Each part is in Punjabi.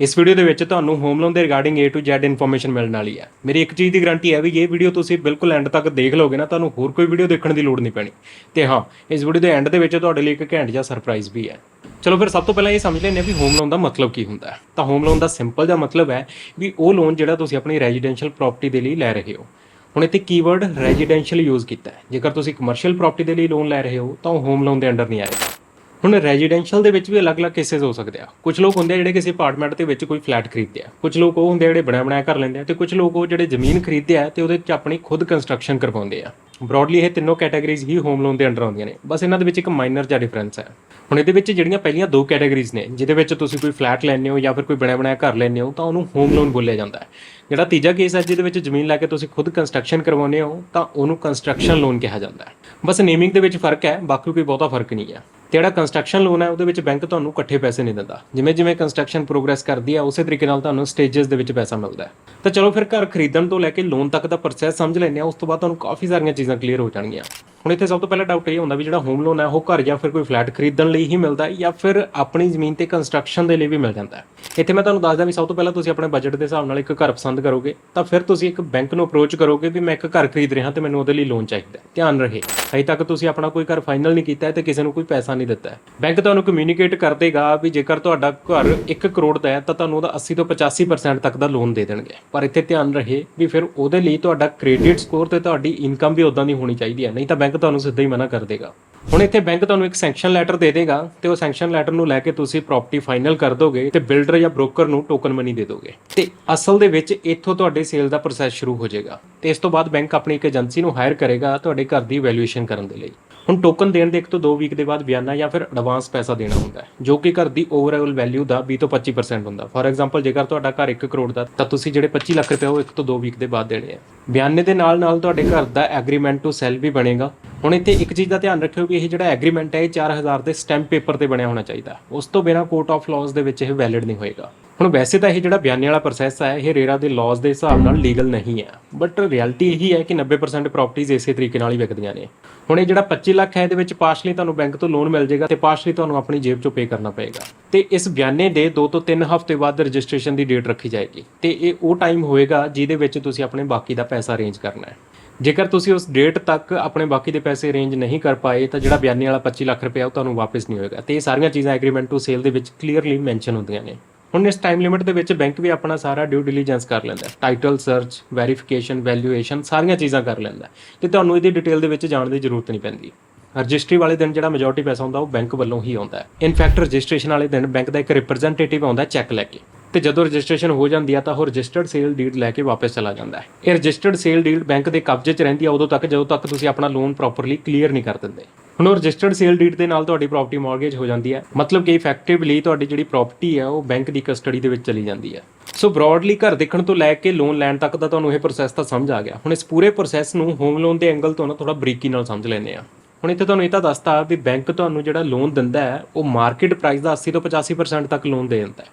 ਇਸ ਵੀਡੀਓ ਦੇ ਵਿੱਚ ਤੁਹਾਨੂੰ ਹੋਮ ਲੋਨ ਦੇ regarding A to Z information ਮਿਲਣ ਵਾਲੀ ਹੈ। ਮੇਰੀ ਇੱਕ ਚੀਜ਼ ਦੀ ਗਾਰੰਟੀ ਹੈ ਵੀ ਇਹ ਵੀਡੀਓ ਤੁਸੀਂ ਬਿਲਕੁਲ ਐਂਡ ਤੱਕ ਦੇਖ ਲਓਗੇ ਨਾ, ਤੁਹਾਨੂੰ ਹੋਰ ਕੋਈ ਵੀਡੀਓ ਦੇਖਣ ਦੀ ਲੋੜ ਨਹੀਂ ਪੈਣੀ। ਤੇ ਹਾਂ, ਇਸ ਵੀਡੀਓ ਦੇ ਐਂਡ ਦੇ ਵਿੱਚ ਤੁਹਾਡੇ ਲਈ ਇੱਕ ਘੈਂਟ ਜਿਹਾ ਸਰਪ੍ਰਾਈਜ਼ ਵੀ ਹੈ। ਚਲੋ ਫਿਰ ਸਭ ਤੋਂ ਪਹਿਲਾਂ ਇਹ ਸਮਝ ਲੈਂਦੇ ਹਾਂ ਵੀ ਹੋਮ ਲੋਨ ਦਾ ਮਤਲਬ ਕੀ ਹੁੰਦਾ ਹੈ। ਤਾਂ ਹੋਮ ਲੋਨ ਦਾ ਸਿੰਪਲ ਜਿਹਾ ਮਤਲਬ ਹੈ ਵੀ ਉਹ ਲੋਨ ਜਿਹੜਾ ਤੁਸੀਂ ਆਪਣੀ ਰੈਜ਼ੀਡੈਂਸ਼ੀਅਲ ਪ੍ਰਾਪਰਟੀ ਦੇ ਲਈ ਲੈ ਰਹੇ ਹੋ। ਹੁਣ ਇੱਥੇ ਕੀਵਰਡ ਰੈਜ਼ੀਡੈਂਸ਼ੀਅਲ ਯੂਜ਼ ਕੀਤਾ ਹੈ। ਜੇਕਰ ਤੁਸੀਂ ਕਮਰਸ਼ੀਅਲ ਪ੍ਰਾਪਰਟੀ ਦੇ ਲਈ ਲੋਨ ਲੈ ਰਹੇ ਹੋ, ਤਾਂ ਉਹ ਹੋਮ ਲੋਨ ਦੇ ਅੰਡਰ ਨਹੀਂ ਆਏਗਾ ਹੁਣ ਰੈਜ਼ੀਡੈਂਸ਼ੀਅਲ ਦੇ ਵਿੱਚ ਵੀ ਅਲੱਗ-ਅਲੱਗ ਕੇसेस ਹੋ ਸਕਦੇ ਆ। ਕੁਝ ਲੋਕ ਹੁੰਦੇ ਆ ਜਿਹੜੇ ਕਿਸੇ ਅਪਾਰਟਮੈਂਟ ਦੇ ਵਿੱਚ ਕੋਈ ਫਲੈਟ ਖਰੀਦਦੇ ਆ। ਕੁਝ ਲੋਕ ਉਹ ਹੁੰਦੇ ਆ ਜਿਹੜੇ ਬਣਿਆ ਬਣਾਇਆ ਕਰ ਲੈਂਦੇ ਆ ਤੇ ਕੁਝ ਲੋਕ ਉਹ ਜਿਹੜੇ ਜ਼ਮੀਨ ਖਰੀਦਦੇ ਆ ਤੇ ਉਹਦੇ ਵਿੱਚ ਆਪਣੀ ਖੁਦ ਕੰਸਟਰਕਸ਼ਨ ਕਰਵਾਉਂਦੇ ਆ। ਬ੍ਰੌਡਲੀ ਇਹ ਤਿੰਨੋਂ ਕੈਟਾਗਰੀਜ਼ ਹੀ ਹੋਮ ਲੋਨ ਦੇ ਅੰਡਰ ਆਉਂਦੀਆਂ ਨੇ। ਬਸ ਇਹਨਾਂ ਦੇ ਵਿੱਚ ਇੱਕ ਮਾਈਨਰ ਜਿਹਾ ਡਿਫਰੈਂਸ ਹੈ ਹੁਣ ਇਹਦੇ ਵਿੱਚ ਜਿਹੜੀਆਂ ਪਹਿਲੀਆਂ ਦੋ ਕੈਟਾਗਰੀਜ਼ ਨੇ, ਜਿਹਦੇ ਵਿੱਚ ਤੁਸੀਂ ਕੋਈ ਫਲੈਟ ਲੈਂਦੇ ਹੋ ਜਾਂ ਫਿਰ ਕੋਈ ਬਣਿਆ ਬਣਾਇਆ ਘਰ ਲੈਂਦੇ ਹੋ, ਤਾਂ ਉਹਨੂੰ ਹੋਮ ਲੋਨ ਬੋਲਿਆ ਜਾਂਦਾ ਹੈ। ਜਿਹੜਾ ਤੀਜਾ ਕੇਸ ਹੈ ਜਿਹਦੇ ਵਿੱਚ ਜ਼ਮੀਨ ਲੈ ਕੇ ਤੁਸੀਂ ਖੁਦ ਕੰਸਟਰਕਸ਼ਨ ਕਰਵਾਉਂਦੇ ਹੋ, ਤਾਂ ਉਹਨੂੰ ਕੰਸਟਰਕਸ਼ਨ ਲੋਨ ਕਿਹਾ ਜਾਂਦਾ ਹੈ। ਬਸ ਨੇਮਿੰਗ ਦੇ ਵਿੱਚ ਫ਼ਰਕ ਹੈ, ਬਾਕੀ ਕੋਈ ਬਹੁਤਾ ਫ਼ਰਕ ਨਹੀਂ ਹੈ। ਜਿਹੜਾ ਕੰਸਟਰਕਸ਼ਨ ਲੋਨ ਹੈ, ਉਹਦੇ ਵਿੱਚ ਬੈਂਕ ਤੁਹਾਨੂੰ ਇਕੱਠੇ ਪੈਸੇ ਨਹੀਂ ਦਿੰਦਾ। ਜਿਵੇਂ ਜਿਵੇਂ ਕੰਸਟਰਕਸ਼ਨ ਪ੍ਰੋਗਰੈਸ ਕਰਦੀ ਹੈ ਉਸੇ ਤਰੀਕੇ ਨਾਲ ਤੁਹਾਨੂੰ ਸਟੇजेस ਦੇ ਵਿੱਚ ਪੈਸਾ ਮਿਲਦਾ ਹੈ। ਤਾਂ ਚਲੋ ਫਿਰ ਘਰ ਖਰੀਦਣ ਤੋਂ ਲੈ ਕੇ ਲੋਨ ਤੱਕ ਦਾ ਪ੍ਰੋਸੈਸ ਸਮਝ ਲੈਂਦੇ ਹਾਂ, ਉਸ ਤੋਂ ਬਾਅਦ ਤੁਹਾਨੂੰ ਕਾਫੀ ਸਾਰੀਆਂ ਚੀਜ਼ਾਂ ਕਲੀਅਰ ਹੋ ਜਾਣਗੀਆਂ। ਹੁਣ ਇੱਥੇ ਸਭ ਤੋਂ ਪਹਿਲਾ ਡਾਊਟ ਇਹ ਹੁੰਦਾ ਵੀ ਜਿਹੜਾ ਹੋਮ ਲੋਨ ਹੈ, ਉਹ ਘਰ ਜਾਂ ਫਿਰ ਕੋਈ ਫਲੈਟ ਖਰੀਦਣ ਲਈ ਹੀ ਮਿਲਦਾ ਹੈ ਜਾਂ ਫਿਰ ਆਪਣੀ ਜ਼ਮੀਨ ਤੇ ਕੰਸਟਰਕਸ਼ਨ ਦੇ ਲਈ ਵੀ ਮਿਲ ਜਾਂਦਾ ਹੈ। ਇੱਥੇ ਮੈਂ ਤੁਹਾਨੂੰ ਦੱਸਦਾ ਵੀ ਸਭ ਤੋਂ ਪਹਿਲਾਂ ਤੁਸੀਂ ਆਪਣੇ ਬਜਟ ਦੇ ਹਿਸਾਬ ਨਾਲ ਇੱਕ ਘਰ ਪਸੰਦ ਕਰੋਗੇ, ਤਾਂ ਫਿਰ ਤੁਸੀਂ ਇੱਕ ਬੈਂਕ ਨੂੰ ਅਪਰੋਚ ਕਰੋਗੇ ਵੀ ਮੈਂ ਇੱਕ ਘਰ ਖਰੀਦ ਰਿਹਾ ਤੇ ਮੈਨੂੰ ਉਹਦੇ ਲਈ ਲੋਨ ਚਾਹੀਦਾ ਧਿਆਨ ਰਹੇ ਅਜੇ ਤੱਕ ਤੁਸੀਂ ਆਪਣਾ ਕੋਈ ਘਰ ਫਾਈਨਲ ਨਹੀਂ ਕੀਤਾ ਹੈ ਤੇ ਕਿਸੇ ਨੂੰ ਕੋਈ ਪੈਸਾ ਨਹੀਂ ਦਿੱਤਾ ਹੈ। ਬੈਂਕ ਤੁਹਾਨੂੰ ਕਮਿਊਨੀਕੇਟ ਕਰ ਦੇਗਾ ਵੀ ਜੇਕਰ ਤੁਹਾਡਾ ਘਰ 1 ਕਰੋੜ ਦਾ ਹੈ ਤਾਂ ਤੁਹਾਨੂੰ ਉਹਦਾ 80 ਤੋਂ 85% ਤੱਕ ਦਾ ਲੋਨ ਦੇ ਦੇਣਗੇ। ਪਰ ਇੱਥੇ ਧਿਆਨ ਰਹੇ ਵੀ ਫਿਰ ਉਹਦੇ ਲਈ ਤੁਹਾਡਾ ਕ੍ਰੈਡਿਟ ਸਕੋਰ ਤੇ ਤੁਹਾਡੀ ਇਨਕਮ ਵੀ ਉਦਾਂ ਦੀ ਹੋਣੀ ਚਾਹੀਦੀ ਹੈ, ਨਹੀਂ ਤਾਂ ਬੈਂਕ ਤੁਹਾਨੂੰ ਸਿੱਧਾ ਹੀ ਮਨਾ ਕਰ ਦੇਗਾ। ਹੁਣ ਇੱਥੇ ਬੈਂਕ ਤੁਹਾਨੂੰ ਇੱਕ ਸੈਂਕਸ਼ਨ ਲੈਟਰ ਦੇ ਦੇਗਾ ਤੇ ਉਹ ਸੈਂਕਸ਼ਨ ਲੈਟਰ ਨੂੰ ਲੈ ਕੇ ਤੁਸੀਂ ਪ੍ਰਾਪਰਟੀ ਫਾਈਨਲ ਕਰ ਦੋਗੇ ਤੇ ਬਿਲਡਰ ਜਾਂ ਬ੍ਰੋਕਰ ਨੂੰ ਟੋਕਨ ਮਨੀ ਦੇ ਦੋਗੇ। ਤੇ ਅਸਲ ਦੇ ਵਿੱਚ ਇੱਥੋਂ ਤੁਹਾਡੇ ਸੇਲ ਦਾ ਪ੍ਰੋਸੈਸ ਸ਼ੁਰੂ ਹੋ ਜਾਏਗਾ। ਤੇ ਇਸ ਤੋਂ ਬਾਅਦ ਬੈਂਕ ਆਪਣੀ ਇੱਕ ਏਜੰਸੀ ਨੂੰ ਹਾਇਰ ਕਰੇਗਾ ਤੁਹਾਡੇ ਘਰ ਦੀ ਵੈਲਿਊਏਸ਼ਨ ਕਰਨ ਦੇ ਲਈ। ਹੁਣ ਟੋਕਨ ਦੇਣ ਦੇ ਇੱਕ ਤੋਂ 2 ਵੀਕ ਦੇ ਬਾਅਦ ਬਿਆਨਾ ਜਾਂ ਫਿਰ ਐਡਵਾਂਸ ਪੈਸਾ ਦੇਣਾ ਹੁੰਦਾ ਹੈ, ਜੋ ਕਿ ਘਰ ਦੀ ਓਵਰਆਲ ਵੈਲਿਊ ਦਾ 20 ਤੋਂ 25% ਹੁੰਦਾ ਫੋਰ ਐਗਜ਼ਾਮਪਲ ਜੇਕਰ ਤੁਹਾਡਾ ਘਰ 1 ਕਰੋੜ ਦਾ, ਤਾਂ ਤੁਸੀਂ ਜਿਹੜੇ 25 ਲੱਖ ਰੁਪਏ ਉਹ ਇੱਕ ਤੋਂ 2 ਵੀਕ ਦੇ ਬਾਅਦ ਦੇਣੇ ਆ। ਬਿਆਨੇ ਦੇ ਨਾਲ ਨਾਲ ਤੁਹਾਡੇ ਘਰ ਦਾ ਐਗਰੀਮੈਂਟ ਟੂ ਸੈਲ ਵੀ ਬਣੇਗਾ। ਹੁਣ ਇੱਥੇ ਇੱਕ ਚੀਜ਼ ਦਾ ਧਿਆਨ ਰੱਖਿਓ ਕਿ ਇਹ ਜਿਹੜਾ ਐਗਰੀਮੈਂਟ ਹੈ, ਇਹ 4000 ਦੇ ਸਟੈਂਪ ਪੇਪਰ ਤੇ ਬਣਿਆ ਹੋਣਾ ਚਾਹੀਦਾ। ਉਸ ਤੋਂ ਬਿਨਾ ਕੋਰਟ ਆਫ ਲਾਜ਼ ਦੇ ਵਿੱਚ ਇਹ ਵੈਲਿਡ ਨਹੀਂ ਹੋਏਗਾ। ਹੁਣ ਵੈਸੇ ਤਾਂ ਇਹ ਜਿਹੜਾ ਬਿਆਨੇ ਵਾਲਾ ਪ੍ਰੋਸੈਸ ਹੈ ਇਹ ਰੇਰਾ ਦੇ ਲਾਜ਼ ਦੇ ਹਿਸਾਬ ਨਾਲ ਲੀਗਲ ਨਹੀਂ ਹੈ। ਬਟ ਰਿਐਲਿਟੀ ਇਹੀ ਹੈ ਕਿ 90% ਪ੍ਰਾਪਰਟੀਆਂ ਇਸੇ ਤਰੀਕੇ ਨਾਲ ਹੀ ਵਿਕਦੀਆਂ ਨੇ। ਹੁਣ ਇਹ ਜਿਹੜਾ 25 ਲੱਖ ਹੈ, ਇਹਦੇ ਵਿੱਚ ਪਾਰਸ਼ਲੀ ਤੁਹਾਨੂੰ ਬੈਂਕ ਤੋਂ ਲੋਨ ਮਿਲ ਜਾਏਗਾ ਤੇ ਪਾਰਸ਼ਲੀ ਤੁਹਾਨੂੰ ਆਪਣੀ ਜੇਬ ਚੋਂ ਪੇ ਕਰਨਾ ਪਏਗਾ। ਤੇ ਇਸ ਬਿਆਨੇ ਦੇ 2 ਤੋਂ 3 ਹਫ਼ਤੇ ਬਾਅਦ ਰਜਿਸਟ੍ਰੇਸ਼ਨ ਦੀ ਡੇਟ ਰੱਖੀ ਜਾਏਗੀ। ਤੇ ਇਹ ਉਹ ਟਾਈਮ ਹੋਏਗਾ ਜਿਹਦੇ ਵਿੱਚ ਤੁਸੀਂ ਆਪਣੇ ਬਾਕੀ ਦਾ ਪੈਸਾ ਅਰੇਂਜ ਕਰਨਾ ਹੈ। ਜੇਕਰ ਤੁਸੀਂ ਉਸ ਡੇਟ ਤੱਕ ਆਪਣੇ ਬਾਕੀ ਦੇ ਪੈਸੇ ਅਰੇਂਜ ਨਹੀਂ ਕਰ ਪਾਏ, ਤਾਂ ਜਿਹੜਾ ਬਿਆਨੇ ਵਾਲਾ 25 ਲੱਖ ਰੁਪਏ ਉਹ ਤੁਹਾਨੂੰ ਵਾਪਸ ਨਹੀਂ ਹੋਏਗਾ। ਤੇ ਇਹ ਸਾਰੀਆਂ ਚੀਜ਼ਾਂ ਐਗਰੀਮੈਂਟ ਟੂ ਸੇਲ ਦੇ ਵਿੱਚ ਕਲੀਅਰਲੀ ਮੈਂਸ਼ਨ ਹੁੰਦੀਆਂ ਨੇ। ਹੁਣ ਇਸ ਟਾਈਮ ਲਿਮਿਟ ਦੇ ਵਿੱਚ ਬੈਂਕ ਵੀ ਆਪਣਾ ਸਾਰਾ ਡਿਊ ਡਿਲੀਜੈਂਸ ਕਰ ਲੈਂਦਾ ਟਾਈਟਲ ਸਰਚ ਵੈਰੀਫਿਕੇਸ਼ਨ ਵੈਲਿਊਏਸ਼ਨ ਸਾਰੀਆਂ ਚੀਜ਼ਾਂ ਕਰ ਲੈਂਦਾ ਹੈ। ਤੇ ਤੁਹਾਨੂੰ ਇਹਦੀ ਡਿਟੇਲ ਦੇ ਵਿੱਚ ਜਾਣ ਦੀ ਜ਼ਰੂਰਤ ਨਹੀਂ ਪੈਂਦੀ। ਰਜਿਸਟਰੀ ਵਾਲੇ ਦਿਨ ਜਿਹੜਾ ਮੈਜੋਰਟੀ ਪੈਸਾ ਹੁੰਦਾ, ਉਹ ਬੈਂਕ ਵੱਲੋਂ ਹੀ ਆਉਂਦਾ ਹੈ। ਇਨਫੈਕਟ ਰਜਿਸਟ੍ਰੇਸ਼ਨ ਵਾਲੇ ਦਿਨ ਬੈਂਕ ਦਾ ਇੱਕ ਰਿਪਰੈਜ਼ੈਂਟੇਟਿਵ ਆਉਂਦਾ ਚੈੱਕ ਲੈ ਕੇ। ਤੇ ਜਦੋਂ ਰਜਿਸਟ੍ਰੇਸ਼ਨ ਹੋ ਜਾਂਦੀ ਆ ਤਾਂ ਉਹ ਰਜਿਸਟਰਡ ਸੇਲ ਡੀਡ ਲੈ ਕੇ ਵਾਪਸ ਚਲਾ ਜਾਂਦਾ ਹੈ। ਇਹ ਰਜਿਸਟਰਡ ਸੇਲ ਡੀਡ ਬੈਂਕ ਦੇ ਕਬਜ਼ੇ 'ਚ ਰਹਿੰਦੀ ਆ ਉਦੋਂ ਤੱਕ, ਜਦੋਂ ਤੱਕ ਤੁਸੀਂ ਆਪਣਾ ਲੋਨ ਪ੍ਰੋਪਰਲੀ ਕਲੀਅਰ ਨਹੀਂ ਕਰ ਦਿੰਦੇ। ਹੁਣ ਉਹ ਰਜਿਸਟਰਡ ਸੇਲ ਡੀਡ ਦੇ ਨਾਲ ਤੁਹਾਡੀ ਪ੍ਰਾਪਰਟੀ ਮਾਰਗੇਜ ਹੋ ਜਾਂਦੀ ਹੈ ਮਤਲਬ ਕਿ ਇਫੈਕਟਿਵਲੀ ਤੁਹਾਡੀ ਜਿਹੜੀ ਪ੍ਰਾਪਰਟੀ ਹੈ ਉਹ ਬੈਂਕ ਦੀ ਕਸਟਡੀ ਦੇ ਵਿੱਚ ਚਲੀ ਜਾਂਦੀ ਹੈ ਸੋ ਬ੍ਰੌਡਲੀ ਘਰ ਦੇਖਣ ਤੋਂ ਲੈ ਕੇ ਲੋਨ ਲੈਣ ਤੱਕ ਦਾ ਤੁਹਾਨੂੰ ਇਹ ਪ੍ਰੋਸੈਸ ਤਾਂ ਸਮਝ ਆ ਗਿਆ। ਹੁਣ ਇਸ ਪੂਰੇ ਪ੍ਰੋਸੈਸ ਨੂੰ ਹੋਮ ਲੋਨ ਦੇ ਐਂਗਲ ਤੋਂ ਨਾ ਥੋੜਾ ਬਰੀਕੀ ਨਾਲ ਸਮਝ ਲੈਂਦੇ ਆ। ਹੁਣ ਇੱਥੇ ਤੁਹਾਨੂੰ ਇਹ ਤਾਂ ਦੱਸਤਾ ਵੀ ਬੈਂਕ ਤੁਹਾਨੂੰ ਜਿਹੜਾ ਲੋਨ ਦਿੰਦਾ ਹੈ, ਉਹ ਮਾਰਕੀਟ ਪ੍ਰਾਈਸ ਦਾ 80 ਤੋਂ 85% ਤੱਕ ਲੋਨ ਦੇ ਦਿੰਦਾ ਹੈ।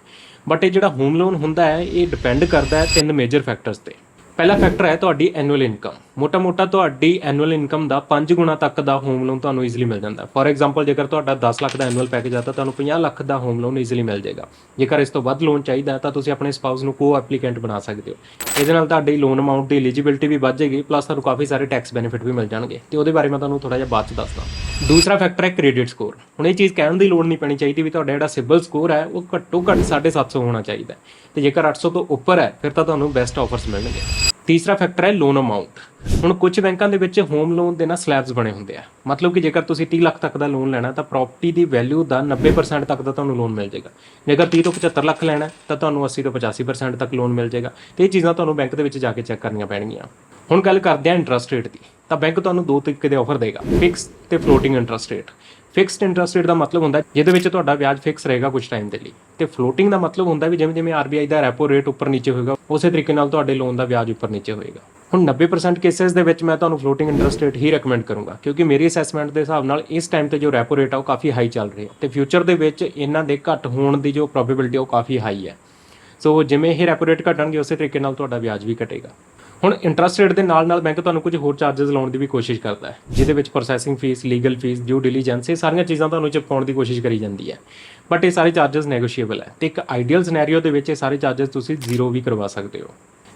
ਬਟ ਇਹ ਜਿਹੜਾ ਹੋਮ ਲੋਨ ਹੁੰਦਾ ਹੈ, ਇਹ ਡਿਪੈਂਡ ਕਰਦਾ ਹੈ ਤਿੰਨ ਮੇਜਰ ਫੈਕਟਰਸ ਤੇ। ਪਹਿਲਾ ਫੈਕਟਰ ਹੈ ਤੁਹਾਡੀ ਐਨੂਅਲ ਇਨਕਮ ਮੋਟਾ-ਮੋਟਾ ਤੁਹਾਡੀ ਐਨੂਅਲ ਇਨਕਮ ਦਾ 5 ਗੁਣਾ ਤੱਕ ਦਾ ਹੋਮ ਲੋਨ ਤੁਹਾਨੂੰ ਈਜ਼ੀਲੀ ਮਿਲ ਜਾਂਦਾ। ਫੋਰ ਐਗਜ਼ਾਮਪਲ ਜੇਕਰ ਤੁਹਾਡਾ 10 ਲੱਖ ਦਾ ਐਨੂਅਲ ਪੈਕੇਜ ਆ, ਤਾਂ ਤੁਹਾਨੂੰ 50 ਲੱਖ ਦਾ ਹੋਮ ਲੋਨ ਈਜ਼ੀਲੀ ਮਿਲ ਜਾਏਗਾ। ਜੇਕਰ ਇਸ ਤੋਂ ਵੱਧ ਲੋਨ ਚਾਹੀਦਾ ਤਾਂ ਤੁਸੀਂ ਆਪਣੇ ਸਪਾਊਸ ਨੂੰ ਕੋ ਐਪਲੀਕੈਂਟ ਬਣਾ ਸਕਦੇ ਹੋ। ਇਹਦੇ ਨਾਲ ਤੁਹਾਡੀ ਲੋਨ ਅਮਾਉਂਟ ਦੀ ਐਲੀਜੀਬਿਲਟੀ ਵੀ ਵੱਧ ਜਾਏਗੀ ਪਲੱਸ ਤੁਹਾਨੂੰ ਕਾਫੀ ਸਾਰੇ ਟੈਕਸ ਬੈਨੀਫਿਟ ਵੀ ਮਿਲ ਜਾਣਗੇ। ਤੇ ਉਹਦੇ ਬਾਰੇ ਮੈਂ ਤੁਹਾਨੂੰ ਥੋੜਾ ਜਿਹਾ ਬਾਅਦ ਚ ਦੱਸਦਾ ਦੂਸਰਾ ਫੈਕਟਰ ਹੈ ਕ੍ਰੈਡਿਟ ਸਕੋਰ ਹੁਣ ਇਹ ਚੀਜ਼ ਕਹਿਣ ਦੀ ਲੋੜ ਨਹੀਂ ਪੈਣੀ ਚਾਹੀਦੀ ਵੀ ਤੁਹਾਡਾ ਜਿਹੜਾ ਸਿਬਲ ਸਕੋਰ ਹੈ, ਉਹ ਘੱਟੋ ਘੱਟ 750 ਹੋਣਾ ਚਾਹੀਦਾ ਹੈ। ਤੇ ਜੇਕਰ 800 ਤੋਂ ਉੱਪਰ ਹੈ, ਫਿਰ ਤਾਂ ਤੁਹਾਨੂੰ ਬੈਸਟ ਆਫਰਸ ਮਿਲਣਗੇ। ਤੀਸਰਾ ਫੈਕਟਰ ਹੈ ਲੋਨ ਅਮਾਉਂਟ ਹੁਣ ਕੁਝ ਬੈਂਕਾਂ ਦੇ ਵਿੱਚ ਹੋਮ ਲੋਨ ਦੇ ਨਾਲ ਸਲੈਬਸ ਬਣੇ ਹੁੰਦੇ ਆ। ਮਤਲਬ ਕਿ ਜੇਕਰ ਤੁਸੀਂ 30 ਲੱਖ ਤੱਕ ਦਾ ਲੋਨ ਲੈਣਾ, ਤਾਂ ਪ੍ਰਾਪਰਟੀ ਦੀ ਵੈਲਿਊ ਦਾ 90% ਤੱਕ ਦਾ ਤੁਹਾਨੂੰ ਲੋਨ ਮਿਲ ਜਾਏਗਾ। ਜੇਕਰ 30 ਤੋਂ 75 ਲੱਖ ਲੈਣਾ, ਤਾਂ ਤੁਹਾਨੂੰ 80 ਤੋਂ 85% ਤੱਕ ਲੋਨ ਮਿਲ ਜਾਏਗਾ। ਤੇ ਇਹ ਚੀਜ਼ਾਂ ਤੁਹਾਨੂੰ ਬੈਂਕ ਦੇ ਵਿੱਚ ਜਾ ਕੇ ਚੈੱਕ ਕਰਨੀਆਂ ਪੈਣਗੀਆਂ। ਹੁਣ ਗੱਲ ਕਰਦੇ ਹਾਂ ਇੰਟਰਸਟ ਰੇਟ ਦੀ। ਤਾਂ ਬੈਂਕ ਤੁਹਾਨੂੰ ਦੋ ਤਰੀਕੇ ਦੇ ਆਫਰ ਦੇਗਾ। ਫਿਕਸ ਤੇ floating interest rate fixed interest rate ਦਾ ਮਤਲਬ ਹੁੰਦਾ ਜਿਹਦੇ ਵਿੱਚ ਤੁਹਾਡਾ ਵਿਆਜ ਫਿਕਸ ਰਹੇਗਾ ਕੁਝ ਟਾਈਮ ਦੇ ਲਈ। ਤੇ ਫਲੋਟਿੰਗ ਦਾ ਮਤਲਬ ਹੁੰਦਾ ਵੀ ਜਿਵੇਂ ਜਿਵੇਂ ਆਰਬੀਆਈ ਦਾ ਰੈਪੋ ਰੇਟ ਉੱਪਰ ਨੀਚੇ ਹੋਏਗਾ, ਉਸੇ ਤਰੀਕੇ ਨਾਲ ਤੁਹਾਡੇ ਲੋਨ ਦਾ ਵਿਆਜ ਉੱਪਰ ਨੀਚੇ ਹੋਏਗਾ। ਹੁਣ 90% ਕੇਸਸ ਦੇ ਵਿੱਚ ਮੈਂ ਤੁਹਾਨੂੰ ਫਲੋਟਿੰਗ ਇੰਟਰਸਟ ਰੇਟ ਹੀ ਰეკਮੈਂਡ ਕਰੂੰਗਾ, ਕਿਉਂਕਿ ਮੇਰੀ ਅਸੈਸਮੈਂਟ ਦੇ ਹਿਸਾਬ ਨਾਲ ਇਸ ਟਾਈਮ ਤੇ ਜੋ ਰੈਪੋ ਰੇਟ ਆ ਉਹ ਕਾਫੀ ਹਾਈ ਚੱਲ ਰਹੀ ਹੈ ਤੇ ਫਿਊਚਰ ਦੇ ਵਿੱਚ ਇਹਨਾਂ ਦੇ ਘੱਟ ਹੋਣ ਦੀ ਜੋ ਪ੍ਰੋਬੇਬਿਲਿਟੀ ਉਹ ਕਾਫੀ ਹਾਈ ਹੈ ਸੋ ਜਿਵੇਂ ਇਹ ਰੈਪੋ ਰੇਟ ਘਟਣਗੇ, ਉਸੇ ਤਰੀਕੇ ਨਾਲ ਤੁਹਾਡਾ ਵਿਆਜ ਵੀ ਘਟੇਗਾ। ਹੁਣ ਇੰਟਰਸਟ ਰੇਟ ਦੇ ਨਾਲ ਨਾਲ ਬੈਂਕ ਤੁਹਾਨੂੰ ਕੁਝ ਹੋਰ ਚਾਰजेस ਲਾਉਣ ਦੀ ਵੀ ਕੋਸ਼ਿਸ਼ ਕਰਦਾ ਹੈ, ਜਿਹਦੇ ਵਿੱਚ processing fee legal fee due diligence ਇਹ ਸਾਰੀਆਂ ਚੀਜ਼ਾਂ ਤੁਹਾਨੂੰ ਚਿਪਕਾਉਣ ਦੀ ਕੋਸ਼ਿਸ਼ ਕਰੀ ਜਾਂਦੀ ਹੈ। ਬਟ ਇਹ ਸਾਰੇ ਚਾਰजेस ਨੈਗੋਸ਼ੀਏਬਲ ਹੈ ਤੇ ਇੱਕ ਆਈਡੀਅਲ ਸਿਨੈਰੀਓ ਦੇ ਵਿੱਚ ਇਹ ਸਾਰੇ ਚਾਰजेस ਤੁਸੀਂ ਜ਼ੀਰੋ ਵੀ ਕਰਵਾ ਸਕਦੇ ਹੋ।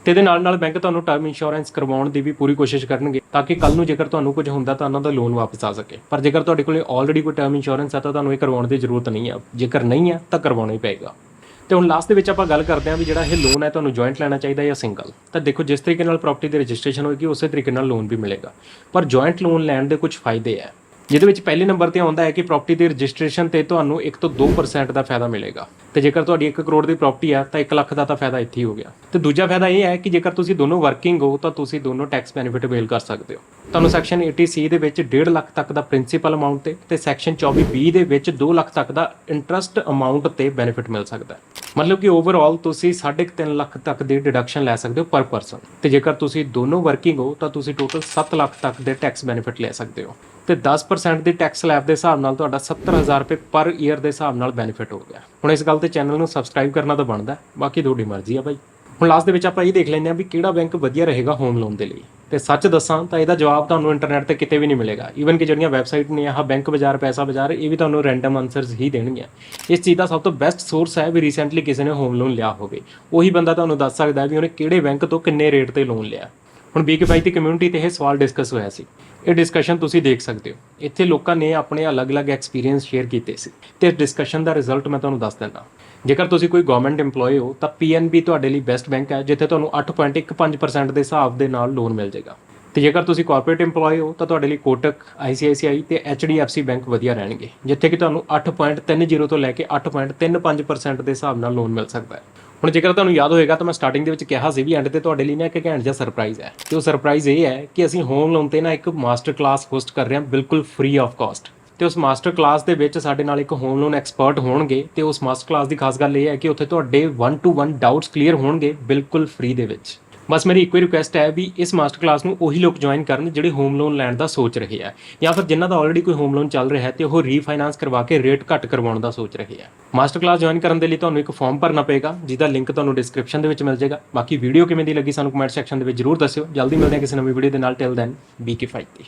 ਤੇ ਦੇ ਨਾਲ ਨਾਲ ਬੈਂਕ ਤੁਹਾਨੂੰ ਟਰਮ ਇੰਸ਼ੋਰੈਂਸ ਕਰਵਾਉਣ ਦੀ ਵੀ ਪੂਰੀ ਕੋਸ਼ਿਸ਼ ਕਰਨਗੇ, ਤਾਂ ਕਿ ਕੱਲ ਨੂੰ ਜੇਕਰ ਤੁਹਾਨੂੰ ਕੁਝ ਹੁੰਦਾ ਤਾਂ ਉਹਨਾਂ ਦਾ ਲੋਨ ਵਾਪਸ ਆ ਸਕੇ। ਪਰ ਜੇਕਰ ਤੁਹਾਡੇ ਕੋਲੇ ਆਲਰੇਡੀ ਕੋਈ ਟਰਮ ਇੰਸ਼ੋਰੈਂਸ ਹੈ ਤਾਂ ਤੁਹਾਨੂੰ ਇਹ ਕਰਵਾਉਣ ਦੀ ਜ਼ਰੂਰਤ ਨਹੀਂ ਹੈ। ਜੇਕਰ ਨਹੀਂ ਹੈ ਤਾਂ ਕਰਵਾਉਣਾ ਹੀ ਪਏਗਾ। ਤੇ ਹੁਣ ਲਾਸਟ ਦੇ ਵਿੱਚ ਆਪਾਂ ਗੱਲ ਕਰਦੇ ਹਾਂ ਵੀ ਜਿਹੜਾ ਇਹ ਲੋਨ ਹੈ ਤੁਹਾਨੂੰ ਜੁਆਇੰਟ ਲੈਣਾ ਚਾਹੀਦਾ ਜਾਂ ਸਿੰਗਲ ਤਾਂ ਦੇਖੋ, ਜਿਸ ਤਰੀਕੇ ਨਾਲ ਪ੍ਰਾਪਰਟੀ ਦੀ ਰਜਿਸਟ੍ਰੇਸ਼ਨ ਹੋਏਗੀ, ਉਸੇ ਤਰੀਕੇ ਨਾਲ ਲੋਨ ਵੀ ਮਿਲੇਗਾ। ਪਰ ਜੁਆਇੰਟ ਲੋਨ ਲੈਣ ਦੇ ਕੁਝ ਫਾਇਦੇ ਹੈ। ਜਿਹਦੇ ਵਿੱਚ ਪਹਿਲੇ ਨੰਬਰ ਤੇ ਆਉਂਦਾ ਹੈ ਕਿ ਪ੍ਰਾਪਰਟੀ ਦੀ ਰਜਿਸਟ੍ਰੇਸ਼ਨ ਤੇ ਤੁਹਾਨੂੰ 1 ਤੋਂ 2% ਦਾ ਫਾਇਦਾ ਮਿਲੇਗਾ। ਤੇ ਜੇਕਰ ਤੁਹਾਡੀ 1 ਕਰੋੜ ਦੀ ਪ੍ਰਾਪਰਟੀ ਆ, ਤਾਂ 1 ਲੱਖ ਦਾ ਤਾਂ ਫਾਇਦਾ ਇੱਥੇ ਹੀ ਹੋ ਗਿਆ। ਤੇ ਦੂਜਾ ਫਾਇਦਾ ਇਹ ਹੈ ਕਿ ਜੇਕਰ ਤੁਸੀਂ ਦੋਨੋਂ ਵਰਕਿੰਗ ਹੋ, ਤਾਂ ਤੁਸੀਂ ਦੋਨੋਂ ਟੈਕਸ ਬੈਨੀਫਿਟ ਅਵੇਲ ਕਰ ਸਕਦੇ ਹੋ। ਤੁਹਾਨੂੰ ਸੈਕਸ਼ਨ 80C ਦੇ ਵਿੱਚ 1.5 ਲੱਖ ਤੱਕ ਦਾ ਪ੍ਰਿੰਸੀਪਲ ਅਮਾਉਂਟ ਤੇ ਤੇ ਸੈਕਸ਼ਨ 24B ਦੇ ਵਿੱਚ 2 ਲੱਖ ਤੱਕ ਦਾ ਇੰਟਰਸਟ ਅਮਾਉਂਟ ਤੇ ਬੈਨੀਫਿਟ ਮਿਲ ਸਕਦਾ ਹੈ। ਮਤਲਬ ਕਿ ਓਵਰਆਲ ਤੁਸੀਂ 3.5 ਲੱਖ ਤੱਕ ਦੀ ਡਿਡਕਸ਼ਨ ਲੈ ਸਕਦੇ ਹੋ ਪਰ ਪਰਸਨ ਤੇ ਜੇਕਰ ਤੁਸੀਂ ਦੋਨੋਂ ਵਰਕਿੰਗ ਹੋ, ਤਾਂ ਤੁਸੀਂ ਟੋਟਲ 7 ਲੱਖ ਤੱਕ ਦੇ ਟੈਕਸ ਬੈਨੀਫਿਟ ਲੈ ਸਕਦੇ ਹੋ। ਤੇ 10% ਦੀ ਟੈਕਸ ਸਲੈਬ ਦੇ ਹਿਸਾਬ ਨਾਲ ਤੁਹਾਡਾ 70000 ਰੁਪਏ ਪਰ ਈਅਰ ਦੇ ਹਿਸਾਬ ਨਾਲ ਬੈਨੀਫਿਟ ਹੋ ਗਿਆ। ਹੁਣ ਇਸ ਗੱਲ ਤੇ ਚੈਨਲ ਨੂੰ ਸਬਸਕ੍ਰਾਈਬ ਕਰਨਾ ਤਾਂ ਬਣਦਾ ਬਾਕੀ ਤੁਹਾਡੀ ਮਰਜ਼ੀ ਆ ਭਾਈ ਹੁਣ ਲਾਸਟ ਦੇ ਵਿੱਚ ਆਪਾਂ ਇਹ ਦੇਖ ਲੈਂਦੇ ਹਾਂ ਵੀ ਕਿਹੜਾ ਬੈਂਕ ਵਧੀਆ ਰਹੇਗਾ ਹੋਮ ਲੋਨ ਦੇ ਲਈ। ਤੇ ਸੱਚ ਦੱਸਾਂ ਤਾਂ ਇਹਦਾ ਜਵਾਬ ਤੁਹਾਨੂੰ ਇੰਟਰਨੈਟ ਤੇ ਕਿਤੇ ਵੀ ਨਹੀਂ ਮਿਲੇਗਾ। ਈਵਨ ਕਿ ਜਿਹੜੀਆਂ ਵੈਬਸਾਈਟ ਨੇ, ਆਹ ਬੈਂਕ ਬਾਜ਼ਾਰ, ਪੈਸਾ ਬਾਜ਼ਾਰ, ਇਹ ਵੀ ਤੁਹਾਨੂੰ ਰੈਂਡਮ ਆਨਸਰਸ ਹੀ ਦੇਣਗੀਆਂ। ਇਸ ਚੀਜ਼ ਦਾ ਸਭ ਤੋਂ ਬੈਸਟ ਸੋਰਸ ਹੈ ਵੀ ਰੀਸੈਂਟਲੀ ਕਿਸੇ ਨੇ ਹੋਮ ਲੋਨ ਲਿਆ ਹੋਵੇ। ਉਹੀ ਬੰਦਾ ਤੁਹਾਨੂੰ ਦੱਸ ਸਕਦਾ ਹੈ ਵੀ ਉਹਨੇ ਕਿਹੜੇ ਬੈਂਕ ਤੋਂ ਕਿੰਨੇ ਰੇਟ ਤੇ ਲੋਨ ਲਿਆ। ਹੁਣ ਬੀਕੇ ਬਾਈ ਦੀ ਕਮਿਊਨਿਟੀ ਤੇ ਇਹ ਸਵਾਲ ਡਿਸਕਸ ਹੋਇਆ ਸੀ। ਇਹ ਡਿਸਕਸ਼ਨ ਤੁਸੀਂ ਦੇਖ ਸਕਦੇ ਹੋ। ਇੱਥੇ ਲੋਕਾਂ ਨੇ ਆਪਣੇ ਅਲੱਗ-ਅਲੱਗ ਐਕਸਪੀਰੀਅੰਸ ਸ਼ੇਅਰ ਕੀਤੇ ਸੀ। ਤੇ ਇਸ ਡਿਸਕਸ਼ਨ ਦਾ ਰਿਜ਼ਲਟ ਮੈਂ ਤੁਹਾਨੂੰ ਦੱਸ ਦਿੰਦਾ। ਜੇਕਰ ਤੁਸੀਂ ਕੋਈ ਗਵਰਨਮੈਂਟ EMPLOYE ਹੋ, ਤਾਂ PNB ਤੁਹਾਡੇ ਲਈ ਬੈਸਟ ਬੈਂਕ ਹੈ, ਜਿੱਥੇ ਤੁਹਾਨੂੰ 8.15% ਦੇ ਹਿਸਾਬ ਦੇ ਨਾਲ ਲੋਨ ਮਿਲ ਜਾਏਗਾ। ਤੇ ਜੇਕਰ ਤੁਸੀਂ ਕਾਰਪੋਰੇਟ EMPLOYE ਹੋ, ਤਾਂ ਤੁਹਾਡੇ ਲਈ ਕੋਟਕ ICICI ਤੇ HDFC ਬੈਂਕ ਵਧੀਆ ਰਹਿਣਗੇ, ਜਿੱਥੇ ਕਿ ਤੁਹਾਨੂੰ 8.30 ਤੋਂ ਲੈ ਕੇ 8.35% ਦੇ ਹਿਸਾਬ ਨਾਲ ਲੋਨ ਮਿਲ ਸਕਦਾ ਹੈ। ਹੁਣ ਜੇਕਰ ਤੁਹਾਨੂੰ ਯਾਦ ਹੋਏਗਾ ਤਾਂ ਮੈਂ ਸਟਾਰਟਿੰਗ ਦੇ ਵਿੱਚ ਕਿਹਾ ਸੀ ਵੀ ਐਂਡ ਤੇ ਤੁਹਾਡੇ ਲਈ ਨਾ ਇੱਕ ਘੈਂਟ ਜਿਹਾ ਸਰਪ੍ਰਾਈਜ਼ ਹੈ। ਤੇ ਉਹ ਸਰਪ੍ਰਾਈਜ਼ ਇਹ ਹੈ ਕਿ ਅਸੀਂ ਹੋਮ ਲੋਨ ਤੇ ਨਾ ਇੱਕ ਮਾਸਟਰ ਕਲਾਸ ਹੋਸਟ ਕਰ ਰਹੇ ਹਾਂ ਬਿਲਕੁਲ ਫ੍ਰੀ ਆਫ ਕਾਸਟ ਤੇ ਉਸ ਮਾਸਟਰ ਕਲਾਸ ਦੇ ਵਿੱਚ ਸਾਡੇ ਨਾਲ ਇੱਕ ਹੋਮ ਲੋਨ ਐਕਸਪਰਟ ਹੋਣਗੇ ਤੇ ਉਸ ਮਾਸਟਰ ਕਲਾਸ ਦੀ ਖਾਸ ਗੱਲ ਇਹ ਹੈ ਕਿ ਉੱਥੇ ਤੁਹਾਡੇ 1 ਟੂ 1 ਡਾਊਟਸ ਕਲੀਅਰ ਹੋਣਗੇ ਬਿਲਕੁਲ ਫ੍ਰੀ ਦੇ ਵਿੱਚ। ਬਸ ਮੇਰੀ ਇੱਕੋ ਹੀ ਰਿਕੁਐਸਟ ਹੈ ਵੀ ਇਸ ਮਾਸਟਰ ਕਲਾਸ ਨੂੰ ਉਹੀ ਲੋਕ ਜੁਆਇਨ ਕਰਨ ਜਿਹੜੇ ਹੋਮ ਲੋਨ ਲੈਣ ਦਾ ਸੋਚ ਰਹੇ ਆ। ਜਾਂ ਫਿਰ ਜਿਨ੍ਹਾਂ ਦਾ ਆਲਰੇਡੀ ਕੋਈ ਹੋਮ ਲੋਨ ਚੱਲ ਰਿਹਾ ਹੈ ਤੇ ਉਹ ਰੀਫਾਈਨਾਂਸ ਕਰਵਾ ਕੇ ਰੇਟ ਘੱਟ ਕਰਵਾਉਣ ਦਾ ਸੋਚ ਰਹੇ ਆ। ਮਾਸਟਰ ਕਲਾਸ ਜੁਆਇਨ ਕਰਨ ਦੇ ਲਈ ਤੁਹਾਨੂੰ ਇੱਕ ਫਾਰਮ ਭਰਨਾ ਪਏਗਾ, ਜਿਹਦਾ ਲਿੰਕ ਤੁਹਾਨੂੰ ਡਿਸਕ੍ਰਿਪਸ਼ਨ ਦੇ ਵਿੱਚ ਮਿਲ ਜਾਏਗਾ। ਬਾਕੀ ਵੀਡੀਓ ਕਿਵੇਂ ਦੀ ਲੱਗੀ ਸਾਨੂੰ ਕਮੈਂਟ ਸੈਕਸ਼ਨ ਦੇ ਵਿੱਚ ਜਰੂਰ ਦੱਸਿਓ। ਜਲਦੀ ਮਿਲਦੇ ਹਾਂ ਕਿਸੇ ਨਵੀਂ ਵੀਡੀਓ ਦੇ ਨਾਲ। Till then B K fight ਤੇ